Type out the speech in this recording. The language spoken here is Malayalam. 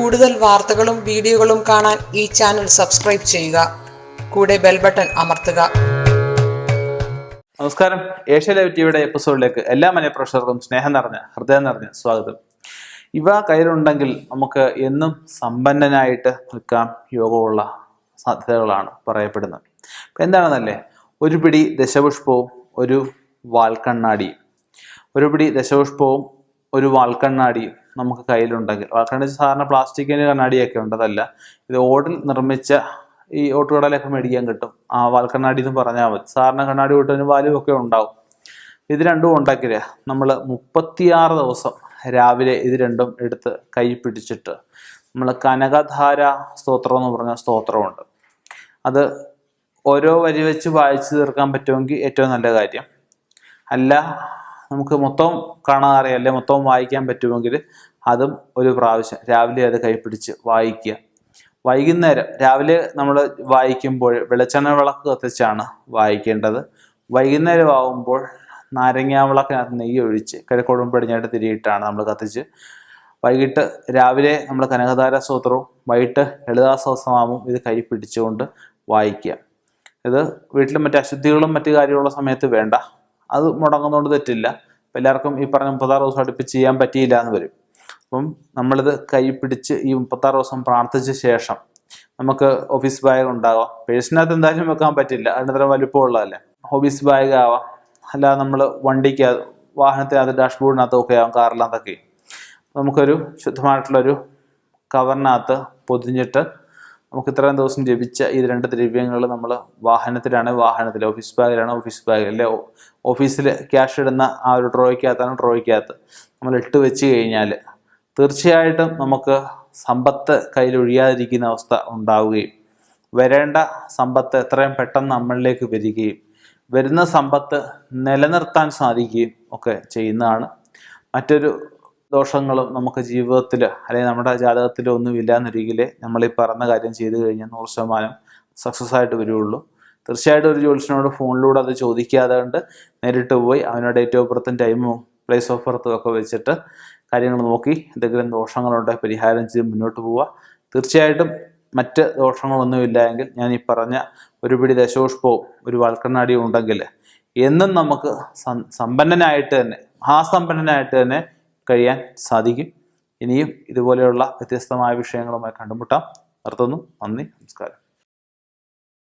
കൂടുതൽ വാർത്തകളും വീഡിയോകളും കാണാൻ ഈ ചാനൽ സബ്സ്ക്രൈബ് ചെയ്യുക. കൂടെ ബെൽ ബട്ടൺ അമർത്തുക. നമസ്കാരം. ഏഷ്യ ലൈവ് ടിവിയുടെ എപ്പിസോഡിലേക്ക് എല്ലാ മലയപ്രേക്ഷകർക്കും സ്നേഹം നിറഞ്ഞ ഹൃദയം നിറഞ്ഞ സ്വാഗതം. ഇവ കയ്യിലുണ്ടെങ്കിൽ നമുക്ക് എന്നും സമ്പന്നനായിട്ട് നിൽക്കാം യോഗമുള്ള സാധ്യതകളാണ് പറയപ്പെടുന്നത്. ഇപ്പം എന്താണെന്നല്ലേ? ഒരു പിടി ദശപുഷ്പവും ഒരു വാൽക്കണ്ണാടിയും. ഒരു പിടി ദശപുഷ്പവും ഒരു വാൽക്കണ്ണാടിയും. നമുക്ക് കയ്യിലുണ്ടെങ്കിൽ. വാൽക്കണ്ണാടി സാധാരണ പ്ലാസ്റ്റിക്കിന്റെ കണ്ണാടിയൊക്കെ ഉണ്ട് അതല്ല. ഇത് ഓടിൽ നിർമ്മിച്ച ഈ ഓട്ടുകടലൊക്കെ മേടിക്കാൻ കിട്ടും. ആ വാൽക്കണ്ണാടി എന്ന് പറഞ്ഞാൽ മതി. സാധാരണ കണ്ണാടി കൂട്ടതിന് വാലും ഒക്കെ ഉണ്ടാവും. ഇത് രണ്ടും ഉണ്ടെങ്കിൽ നമ്മൾ മുപ്പത്തിയാറ് ദിവസം രാവിലെ ഇത് രണ്ടും എടുത്ത് കൈ പിടിച്ചിട്ട് നമ്മൾ കനകധാര സ്തോത്രം എന്ന് പറഞ്ഞ സ്തോത്രമുണ്ട്. അത് ഓരോ വരി വെച്ച് വായിച്ചു തീർക്കാൻ പറ്റുമെങ്കിൽ ഏറ്റവും നല്ല കാര്യം. അല്ല നമുക്ക് മൊത്തം കാണാൻ അറിയാം മൊത്തം വായിക്കാൻ പറ്റുമെങ്കിൽ അതും ഒരു പ്രാവശ്യം. രാവിലെ അത് കൈപ്പിടിച്ച് വായിക്കുക. വൈകുന്നേരം രാവിലെ നമ്മൾ വായിക്കുമ്പോൾ വെളിച്ചെണ്ണ വിളക്ക് കത്തിച്ചാണ് വായിക്കേണ്ടത്. വൈകുന്നേരം ആകുമ്പോൾ നാരങ്ങാ വിളക്കിനകത്ത് നെയ്യ് ഒഴിച്ച് കിഴക്കോടും പടിഞ്ഞായിട്ട് തിരിയിട്ടാണ് നമ്മൾ കത്തിച്ച്. വൈകിട്ട് രാവിലെ നമ്മൾ കനകധാര സൂത്രവും വൈകിട്ട് ലളിതാ സഹസ്രനാമവും ഇത് കൈ പിടിച്ചുകൊണ്ട് വായിക്കുക. ഇത് വീട്ടിലും മറ്റ് അശുദ്ധികളും മറ്റു കാര്യമുള്ള സമയത്ത് വേണ്ട. അത് മുടങ്ങുന്നതുകൊണ്ട് തെറ്റില്ല. അപ്പം എല്ലാവർക്കും ഈ പറഞ്ഞ മുപ്പത്താറ് ദിവസം അടുപ്പിച്ച് ചെയ്യാൻ പറ്റിയില്ല എന്ന് വരും. അപ്പം നമ്മളിത് കൈ പിടിച്ച് ഈ മുപ്പത്താറ് ദിവസം പ്രാർത്ഥിച്ച ശേഷം നമുക്ക് ഓഫീസ് ബാഗ് ഉണ്ടാവാം. പേഴ്സിനകത്ത് എന്തായാലും വെക്കാൻ പറ്റില്ല. അതിന് അത്ര വലിപ്പമുള്ളതല്ലേ ഓഫീസ് ബാഗ് ആവാം. അല്ലാതെ നമ്മൾ വണ്ടിക്ക് വാഹനത്തിനകത്ത് ഡാഷ്ബോർഡിനകത്തൊക്കെ ആവാം കാറിനകത്തൊക്കെ. നമുക്കൊരു ശുദ്ധമായിട്ടുള്ളൊരു കവറിനകത്ത് പൊതിഞ്ഞിട്ട് നമുക്ക് ഇത്രയും ദിവസം ജപിച്ച ഈ രണ്ട് ദ്രവ്യങ്ങൾ നമ്മൾ വാഹനത്തിലാണ് വാഹനത്തിൽ ഓഫീസ് ബാഗിലാണ് ഓഫീസ് ബാഗിൽ അല്ലെ ഓഫീസിൽ ക്യാഷ് ഇടുന്ന ആ ഒരു ഡ്രോയ്ക്കകത്താണ് ഡ്രോയ്ക്കകത്ത് നമ്മൾ ഇട്ട് വെച്ച് കഴിഞ്ഞാൽ തീർച്ചയായിട്ടും നമുക്ക് സമ്പത്ത് കയ്യിലൊഴിയാതിരിക്കുന്ന അവസ്ഥ ഉണ്ടാവുകയും വരേണ്ട സമ്പത്ത് എത്രയും പെട്ടെന്ന് നമ്മളിലേക്ക് വരികയും വരുന്ന സമ്പത്ത് നിലനിർത്താൻ സാധിക്കുകയും ഒക്കെ ചെയ്യുന്നതാണ് മറ്റൊരു ദോഷങ്ങളും നമുക്ക് ജീവിതത്തിൽ അല്ലെങ്കിൽ നമ്മുടെ ജാതകത്തിൽ ഒന്നും എന്നൊരിക്കലേ നമ്മൾ ഈ പറഞ്ഞ കാര്യം ചെയ്തു കഴിഞ്ഞാൽ നൂറ് ശതമാനം സക്സസ് ആയിട്ട് വരുള്ളൂ തീർച്ചയായിട്ടും ഒരു ജോലിസിനോട് ഫോണിലൂടെ അത് ചോദിക്കാതെ കൊണ്ട് നേരിട്ട് പോയി അവനോട് ഡേറ്റ് ഓഫ് ബർത്തും ടൈമും പ്ലേസ് ഓഫ് ബർത്തും ഒക്കെ വെച്ചിട്ട് കാര്യങ്ങൾ നോക്കി എന്തെങ്കിലും ദോഷങ്ങളുണ്ട് പരിഹാരം ചെയ്ത് മുന്നോട്ട് പോവുക തീർച്ചയായിട്ടും മറ്റ് ദോഷങ്ങളൊന്നും ഇല്ല എങ്കിൽ ഞാൻ ഈ പറഞ്ഞ ഒരു പിടി ദശപുഷ്പവും ഒരു വൽക്കണ്ണാടിയും ഉണ്ടെങ്കിൽ എന്നും നമുക്ക് സമ്പന്നനായിട്ട് തന്നെ മഹാസമ്പന്നനായിട്ട് തന്നെ കഴിയാൻ സാധിക്കും. ഇനിയും ഇതുപോലെയുള്ള വ്യത്യസ്തമായ വിഷയങ്ങളുമായി കണ്ടുമുട്ടാം. നിർത്തുന്നു. നന്ദി. നമസ്കാരം.